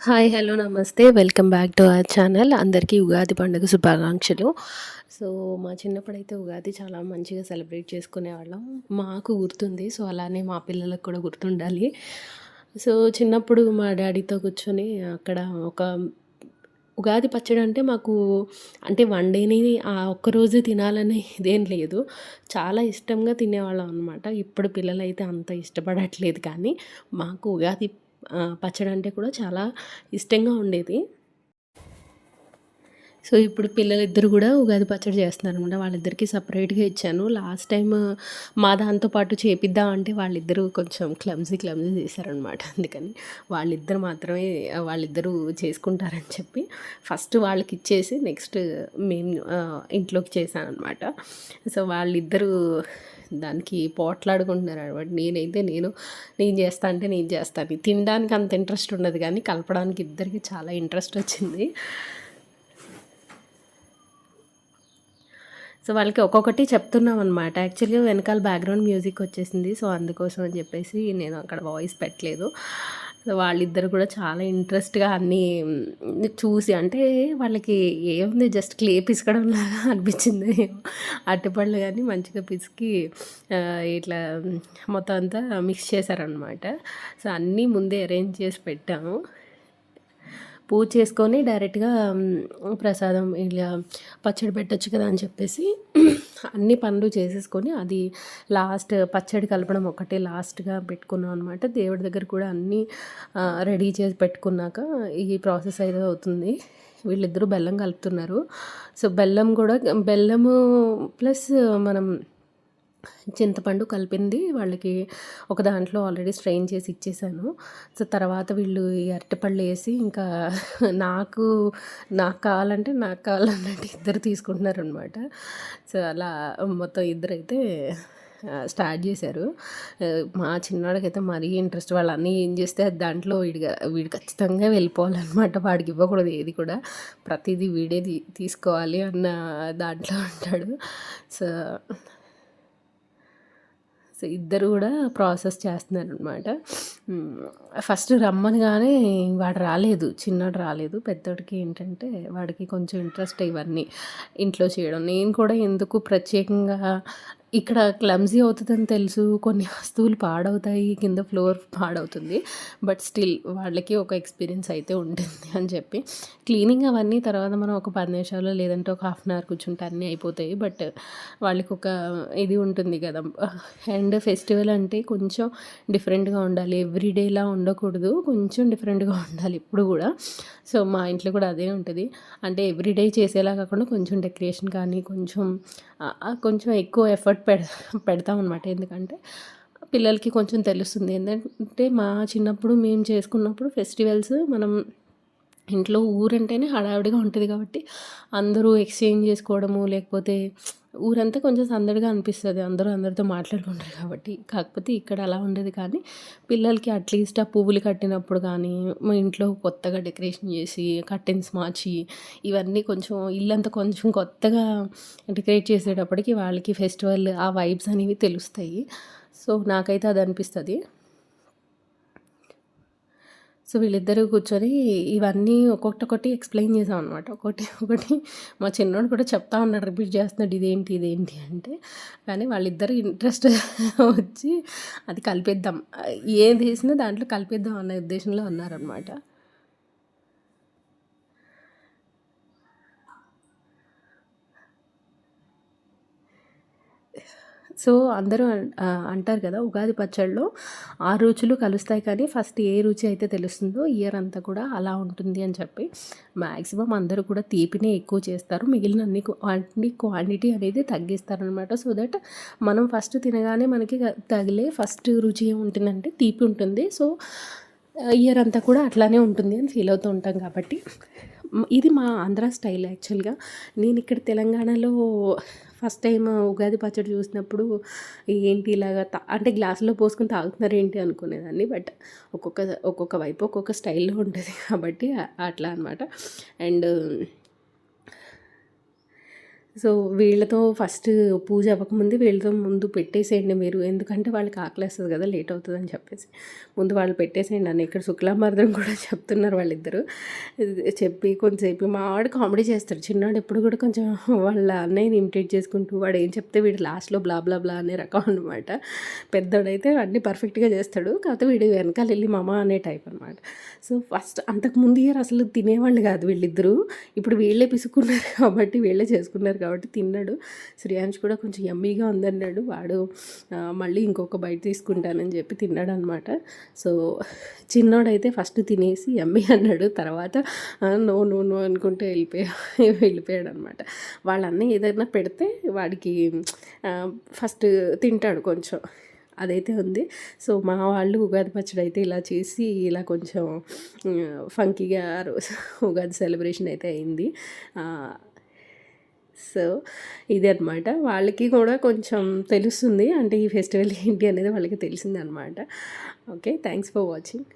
Hi hello నమస్తే. Welcome back to our channel. అందరికీ ఉగాది పండుగ శుభాకాంక్షలు. సో మా చిన్నప్పుడైతే ఉగాది చాలా మంచిగా సెలబ్రేట్ చేసుకునేవాళ్ళం మాకు గుర్తుంది సో అలానే మా పిల్లలకు కూడా గుర్తుండాలి. సో చిన్నప్పుడు మా డాడీతో కూర్చొని అక్కడ ఒక ఉగాది పచ్చడి అంటే మాకు అంటే వన్ డేని ఆ ఒక్కరోజు తినాలని ఇదేం లేదు. చాలా ఇష్టంగా తినేవాళ్ళం అనమాట ఇప్పుడు పిల్లలైతే అంత ఇష్టపడట్లేదు కానీ మాకు ఉగాది పచ్చడి అంటే కూడా చాలా ఇష్టంగా ఉండేది. సో ఇప్పుడు పిల్లలిద్దరు కూడా ఉగాది పచ్చడి చేస్తున్నారు అనమాట వాళ్ళిద్దరికి సపరేట్గా ఇచ్చాను. లాస్ట్ టైం మా దాంతో పాటు చేపిద్దాం అంటే వాళ్ళిద్దరూ కొంచెం క్లమ్జీ క్లమ్జీ చేశారనమాట. అందుకని వాళ్ళిద్దరు మాత్రమే వాళ్ళిద్దరూ చేసుకుంటారని చెప్పి ఫస్ట్ వాళ్ళకి ఇచ్చేసి నెక్స్ట్ మేము ఇంట్లోకి చేశానమాట సో వాళ్ళిద్దరూ దానికి పోట్లాడుకుంటున్నారు అనమాట. నేనైతే నేను నేను చేస్తా అంటే నేను చేస్తాను. తినడానికి అంత ఇంట్రెస్ట్ ఉండదు కానీ కలపడానికి ఇద్దరికి చాలా ఇంట్రెస్ట్ వచ్చింది. సో వాళ్ళకి ఒక్కొక్కటి చెప్తున్నాం అనమాట యాక్చువల్గా వెనకాల బ్యాక్గ్రౌండ్ మ్యూజిక్ వచ్చేసింది. సో అందుకోసం అని చెప్పేసి నేను అక్కడ వాయిస్ పెట్టలేదు. వాళ్ళిద్దరు కూడా చాలా ఇంట్రెస్ట్గా అన్నీ చూసి అంటే వాళ్ళకి ఏముంది జస్ట్ క్లే పిసకడం లాగా అనిపించింది. అరటిపళ్ళు కానీ మంచిగా పిసికి ఇట్లా మొత్తం అంతా మిక్స్ చేశారనమాట సో అన్నీ ముందే అరేంజ్ చేసి పెట్టాము. పూజ చేసుకొని డైరెక్ట్గా ప్రసాదం ఇలా పచ్చడి పెట్టచ్చు కదా అని చెప్పేసి అన్ని పనులు చేసేసుకొని అది లాస్ట్ పచ్చడి కలపడం ఒకటే లాస్ట్గా పెట్టుకున్నాం అనమాట దేవుడి దగ్గర కూడా అన్నీ రెడీ చేసి పెట్టుకున్నాక ఈ ప్రాసెస్ అయితే అవుతుంది. వీళ్ళిద్దరూ బెల్లం కలుపుతున్నారు. సో బెల్లం కూడా బెల్లము ప్లస్ మనం చింతపండు కలిపింది. వాళ్ళకి ఒక దాంట్లో ఆల్రెడీ స్ట్రెయిన్ చేసి ఇచ్చేసాను. సో తర్వాత వీళ్ళు ఈ అరటిపళ్ళు వేసి ఇంకా నాకు నాకు కావాలంటే నాకు కావాలన్నట్టు ఇద్దరు తీసుకుంటున్నారు అనమాట సో అలా మొత్తం ఇద్దరైతే స్టార్ట్ చేశారు. మా చిన్నవాడికైతే మరీ ఇంట్రెస్ట్ వాళ్ళు అన్నీ ఏం చేస్తే దాంట్లో వీడిగా వీడు ఖచ్చితంగా వెళ్ళిపోవాలన్నమాట. వాడికి ఇవ్వకూడదు ఏది కూడా. ప్రతిదీ వీడే తీసుకోవాలి అన్న దాంట్లో ఉంటాడు. సో సో ఇద్దరు కూడా ప్రాసెస్ చేస్తున్నారు అనమాట ఫస్ట్ రమ్మనగానే వాడు రాలేదు చిన్నోడు రాలేదు. పెద్దోడికి ఏంటంటే వాడికి కొంచెం ఇంట్రెస్ట్ ఇవన్నీ ఇంట్లో చేయడం. నేను కూడా ఎందుకు ప్రత్యేకంగా ఇక్కడ క్లమ్జీ అవుతుందని తెలుసు కొన్ని వస్తువులు పాడవుతాయి కింద ఫ్లోర్ పాడవుతుంది. బట్ స్టిల్ వాళ్ళకి ఒక ఎక్స్పీరియన్స్ అయితే ఉంటుంది అని చెప్పి. క్లీనింగ్ అవన్నీ తర్వాత మనం ఒక పది నిమిషాలు లేదంటే ఒక హాఫ్ అన్ అవర్ కూర్చుంటే అన్నీ అయిపోతాయి. బట్ వాళ్ళకి ఒక ఇది ఉంటుంది కదా అండ్ ఫెస్టివల్ అంటే కొంచెం డిఫరెంట్గా ఉండాలి. ఎవ్రీడేలా ఉండకూడదు కొంచెం డిఫరెంట్గా ఉండాలి ఇప్పుడు కూడా. సో మా ఇంట్లో కూడా అదే ఉంటుంది. అంటే ఎవ్రీడే చేసేలా కాకుండా కొంచెం డెకరేషన్ కానీ కొంచెం కొంచెం ఎక్కువ ఎఫర్ట్ పెడ పెడతాం అనమాట ఎందుకంటే పిల్లలకి కొంచెం తెలుస్తుంది. ఎందుకంటే మా చిన్నప్పుడు మేము చేసుకున్నప్పుడు ఫెస్టివల్స్ మనం ఇంట్లో ఊరంటేనే హడావిడిగా ఉంటుంది కాబట్టి అందరూ ఎక్స్చేంజ్ చేసుకోవడము లేకపోతే ఊరంతా కొంచెం సందడిగా అనిపిస్తుంది. అందరూ అందరితో మాట్లాడుకుంటారు కాబట్టి. కాకపోతే ఇక్కడ అలా ఉండేది కానీ పిల్లలకి అట్లీస్ట్ ఆ పువ్వులు కట్టినప్పుడు కానీ మా ఇంట్లో కొత్తగా డెకరేషన్ చేసి కర్టెన్స్ మార్చి ఇవన్నీ కొంచెం ఇల్లంతా కొంచెం కొత్తగా డెకరేట్ చేసేటప్పటికి వాళ్ళకి ఫెస్టివల్ ఆ వైబ్స్ అనేవి తెలుస్తాయి. సో నాకైతే అది అనిపిస్తుంది. సో వీళ్ళిద్దరూ కూర్చొని ఇవన్నీ ఒక్కొక్కటి ఎక్స్ప్లెయిన్ చేసాం అనమాట ఒకటి ఒకటి మా చిన్నోడు కూడా చెప్తా ఉన్నాడు రిపీట్ చేస్తున్నాడు ఇదేంటి ఇదేంటి అంటే. కానీ వాళ్ళిద్దరు ఇంట్రెస్ట్ వచ్చి అది కలిపేద్దాం. ఏది వేసినా దాంట్లో కలిపేద్దాం అన్న ఉద్దేశంలో ఉన్నారనమాట సో అందరూ అంటారు కదా ఉగాది పచ్చడిలో ఆ రుచులు కలుస్తాయి కానీ ఫస్ట్ ఏ రుచి అయితే తెలుస్తుందో ఇయర్ అంతా కూడా అలా ఉంటుంది అని చెప్పి మ్యాక్సిమం అందరూ కూడా తీపినే ఎక్కువ చేస్తారు. మిగిలిన అన్ని అన్ని క్వాంటిటీ అనేది తగ్గిస్తారనమాట సో దట్ మనం ఫస్ట్ తినగానే మనకి తగిలే ఫస్ట్ రుచి ఏముంటుందంటే తీపి ఉంటుంది. సో ఇయర్ అంతా కూడా అట్లానే ఉంటుంది అని ఫీల్ అవుతూ ఉంటాం కాబట్టి. ఇది మా ఆంధ్ర స్టైల్ యాక్చువల్గా. నేను ఇక్కడ తెలంగాణలో ఫస్ట్ టైం ఉగాది పచ్చడి చూసినప్పుడు ఏంటి ఇలాగా అంటే గ్లాసులో పోసుకొని తాగుతున్నారు ఏంటి అనుకునేదాన్ని బట్ ఒక్కొక్క ఒక్కొక్క వైపు ఒక్కొక్క స్టైల్లో ఉంటుంది కాబట్టి అట్లా అనమాట అండ్ సో వీళ్ళతో ఫస్ట్ పూజ అవ్వకముందు వీళ్ళతో ముందు పెట్టేసేయండి మీరు. ఎందుకంటే వాళ్ళకి ఆకలేస్తుంది కదా లేట్ అవుతుంది అని చెప్పేసి. ముందు వాళ్ళు పెట్టేసేయండి అని ఇక్కడ శుక్లామర్దం కూడా చెప్తున్నారు వాళ్ళిద్దరు. చెప్పి కొంతసేపు మా వాడు కామెడీ చేస్తారు. చిన్నవాడు ఎప్పుడు కూడా కొంచెం వాళ్ళ అన్నయ్యని ఇమిటేట్ చేసుకుంటూ వాడు ఏం చెప్తే వీడు లాస్ట్లో బ్లా బ్లా బ్లా అనే రకం అనమాట పెద్దోడైతే అన్నీ పర్ఫెక్ట్గా చేస్తాడు. కాకపోతే వీడు వెనకాల వెళ్ళి మమ అనే టైప్ అనమాట సో ఫస్ట్ అంతకుముందు ఇయర్ అసలు తినేవాళ్ళు కాదు వీళ్ళిద్దరూ. ఇప్పుడు వీళ్ళే పిసుకున్నారు కాబట్టి వీళ్ళే చేసుకున్నారు కాబట్టి తిన్నాడు. శ్రేయాంష్ కూడా కొంచెం యమ్మీగా ఉందన్నాడు. వాడు మళ్ళీ ఇంకొక బయట తీసుకుంటానని చెప్పి తిన్నాడు అనమాట సో చిన్నోడైతే ఫస్ట్ తినేసి యమ్మీ అన్నాడు. తర్వాత నో నో నో అనుకుంటే వెళ్ళిపోయా వెళ్ళిపోయాడు అనమాట వాళ్ళన్నీ ఏదైనా పెడితే వాడికి ఫస్ట్ తింటాడు కొంచెం. అదైతే ఉంది. సో మా వాళ్ళు ఉగాది పచ్చడి అయితే ఇలా చేసి ఇలా కొంచెం ఫంకీగా రోజు ఉగాది సెలబ్రేషన్ అయితే అయింది. సో ఇది అనమాట వాళ్ళకి కూడా కొంచెం తెలుస్తుంది. అంటే ఈ ఫెస్టివల్ ఏంటి అనేది వాళ్ళకి తెలిసింది అనమాట ఓకే థ్యాంక్స్ ఫర్ వాచింగ్.